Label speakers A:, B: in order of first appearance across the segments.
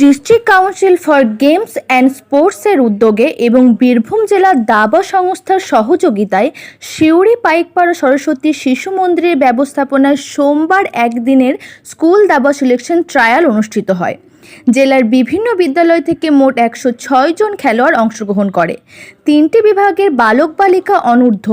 A: District council for games and স্পোর্টসের উদ্যোগে এবং বীরভূম জেলা দাবা সংস্থার সহযোগিতায় সিউড়ি পাইকপাড়া সরস্বতী শিশু মন্দিরের ব্যবস্থাপনায় সোমবার একদিনের স্কুল দাবা সিলেকশন ট্রায়াল অনুষ্ঠিত হয়। জেলার বিভিন্ন বিদ্যালয় থেকে মোট একশো ছয় জন খেলোয়াড় অংশগ্রহণ করে। তিনটি বিভাগের বালক বালিকা অনূর্ধ্ব,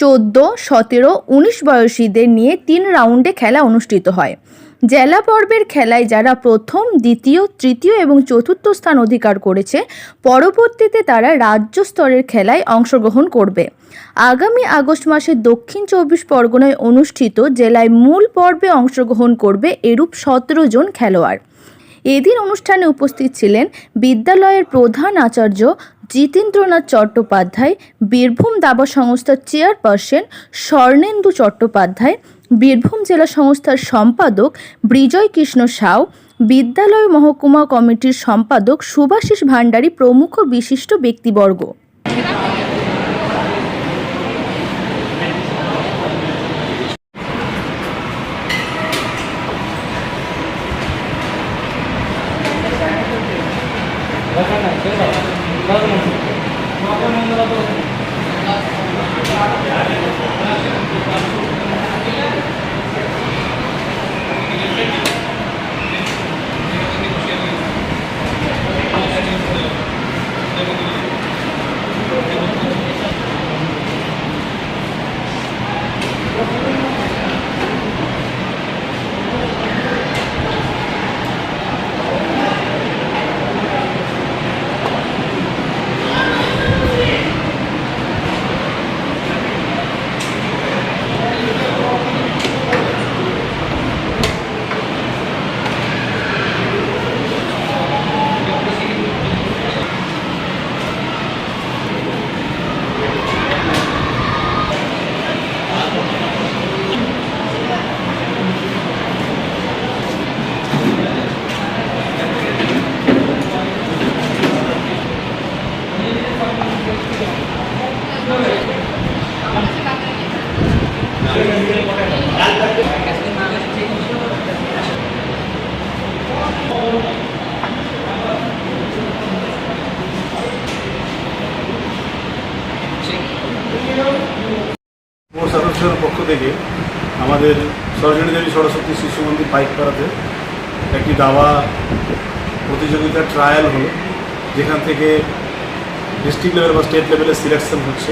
A: চোদ্দ, সতেরো, উনিশ বয়সীদের নিয়ে তিন রাউন্ডে খেলা অনুষ্ঠিত হয়। জেলা পর্বের খেলায় যারা প্রথম, দ্বিতীয়, তৃতীয় এবং চতুর্থ স্থান অধিকার করেছে, পরবর্তীতে তারা রাজ্য স্তরের খেলায় অংশগ্রহণ করবে। আগামী আগস্ট মাসে দক্ষিণ চব্বিশ পরগনায় অনুষ্ঠিত জেলায় মূল পর্বে অংশগ্রহণ করবে এরূপ সতেরো জন খেলোয়াড়। এদিন অনুষ্ঠানে উপস্থিত ছিলেন বিদ্যালয়ের প্রধান আচার্য জিতেন্দ্রনাথ চট্টোপাধ্যায়, বীরভূম দাবা সংস্থার চেয়ারপারসন স্বর্ণেন্দু চট্টোপাধ্যায় বীরভূম জেলা সংস্থার সম্পাদক বিজয় কৃষ্ণ সাউ, বিদ্যালয় মহকুমা কমিটির সম্পাদক সুভাশিস ভান্ডারী প্রমুখ বিশিষ্ট ব্যক্তিবর্গ।
B: থেকে আমাদের সরস্বতী দেবী সরস্বতী শিশু মন্দির পাইকপাড়াতে একটি দাবা প্রতিযোগিতার ট্রায়াল হলো, যেখান থেকে ডিস্ট্রিক্ট লেভেল বা স্টেট লেভেলে সিলেকশন হচ্ছে।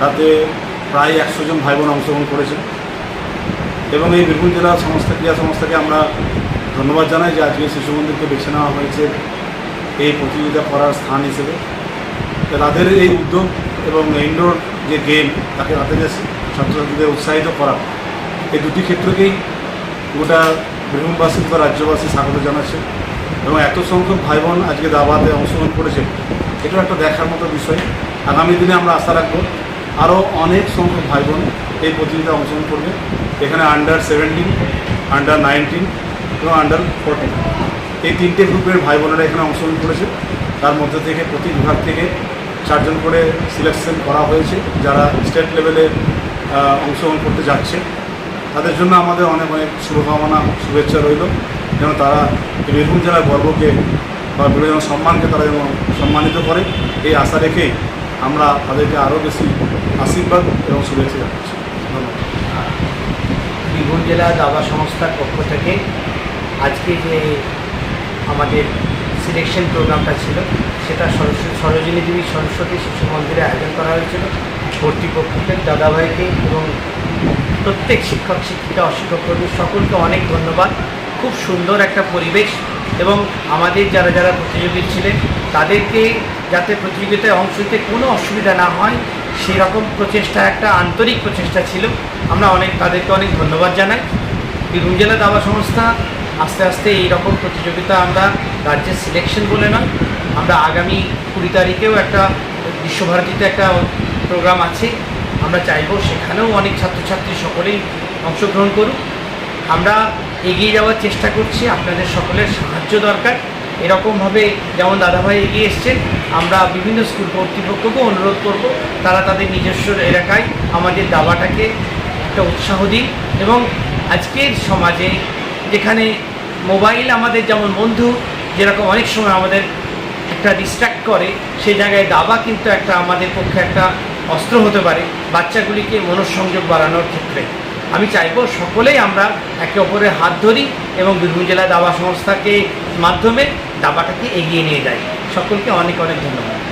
B: তাতে প্রায় একশো জন ভাই বোন অংশগ্রহণ করেছে। এবং এই বীরভূম জেলা সংস্থা, ক্রীড়া সংস্থাকে আমরা ধন্যবাদ জানাই যে আজকে শিশু মন্দিরকে বেছে নেওয়া হয়েছে এই প্রতিযোগিতা করার স্থান হিসেবে। তাদের এই উদ্যোগ এবং ইনডোর যে গেম তাকে তাদের যে ছাত্রছাত্রীদের উৎসাহিত করা। এই দুটি ক্ষেত্রকেই গোটা বীরভূমবাসী বা রাজ্যবাসী স্বাগত জানাচ্ছে এবং এত সংখ্যক ভাই বোন আজকে দাবাতে অংশগ্রহণ করেছে, এটাও একটা দেখার মতো বিষয়। আগামী দিনে আমরা আশা রাখব আরও অনেক সংখ্যক ভাই বোন এই প্রতিযোগিতায় অংশগ্রহণ করবে। এখানে আন্ডার সেভেন্টিন আন্ডার নাইনটিন এবং আন্ডার ফোরটিন এই তিনটে গ্রুপের ভাই বোনেরা এখানে অংশগ্রহণ করেছে। তার মধ্যে থেকে প্রতি বিভাগ থেকে চারজন করে সিলেকশন করা হয়েছে, যারা স্টেট লেভেলে অংশগ্রহণ করতে যাচ্ছে। তাদের জন্য আমাদের অনেক অনেক শুভকামনা, শুভেচ্ছা রইল। যেন তারা বীরভূম জেলার গর্বকে বা বিভিন্ন সম্মানকে তারা যেন সম্মানিত করে। এই আশা রেখে আমরা তাদেরকে আরও বেশি আশীর্বাদ এবং শুভেচ্ছা জানাচ্ছি। ধন্যবাদ।
C: বীরভূম জেলা দাবা সংস্থার পক্ষ থেকে আজকে যে আমাদের সিলেকশন প্রোগ্রামটা ছিল, সেটা সরস্বতী সরোজিনী দেবী সরস্বতী শিশু মন্দিরে আয়োজন করা হয়েছিল। কর্তৃপক্ষকে দাদাভাইকে এবং প্রত্যেক শিক্ষক, শিক্ষিকা অশিক্ষক কর্মী সকলকে অনেক ধন্যবাদ। খুব সুন্দর একটা পরিবেশ এবং আমাদের যারা যারা প্রতিযোগী ছিলেন, তাদেরকে যাতে প্রতিযোগিতায় অংশ নিতে কোনো অসুবিধা না হয়, সেরকম প্রচেষ্টা, একটা আন্তরিক প্রচেষ্টা ছিল। আমরা অনেক, তাদেরকে অনেক ধন্যবাদ জানাই। বীরভূম জেলা দাবা সংস্থা, আস্তে আস্তে এই রকম প্রতিযোগিতা আমরা রাজ্যের সিলেকশন বলে নয়, আমরা আগামী কুড়ি তারিখেও একটা বিশ্বভারতীতে একটা প্রোগ্রাম আছে, আমরা চাইব সেখানেও অনেক ছাত্রছাত্রী সকলেই অংশগ্রহণ করুক। আমরা এগিয়ে যাওয়ার চেষ্টা করছি, আপনাদের সকলের সাহায্য দরকার। এরকমভাবে যেমন দাদাভাই এগিয়ে এসছেন আমরা বিভিন্ন স্কুল কর্তৃপক্ষকেও অনুরোধ করব, তারা তাদের নিজস্ব এলাকায় আমাদের দাবাটাকে একটা উৎসাহ দিন এবং আজকের সমাজে যেখানে মোবাইল আমাদের যেমন বন্ধু, যেরকম অনেক সময় আমাদের একটা ডিস্ট্র্যাক্ট করে সেই জায়গায় দাবা কিন্তু একটা আমাদের পক্ষে একটা অস্ত্র হতে পারে, বাচ্চাগুলিকে মনঃসংযোগ বাড়ানোর ক্ষেত্রে। আমি চাইব সকলেই আমরা একে অপরের হাত ধরি এবং বীরভূম জেলা দাবা সংস্থাকে মাধ্যমে দাবাটাকে এগিয়ে নিয়ে যাই। সকলকে অনেক অনেক ধন্যবাদ।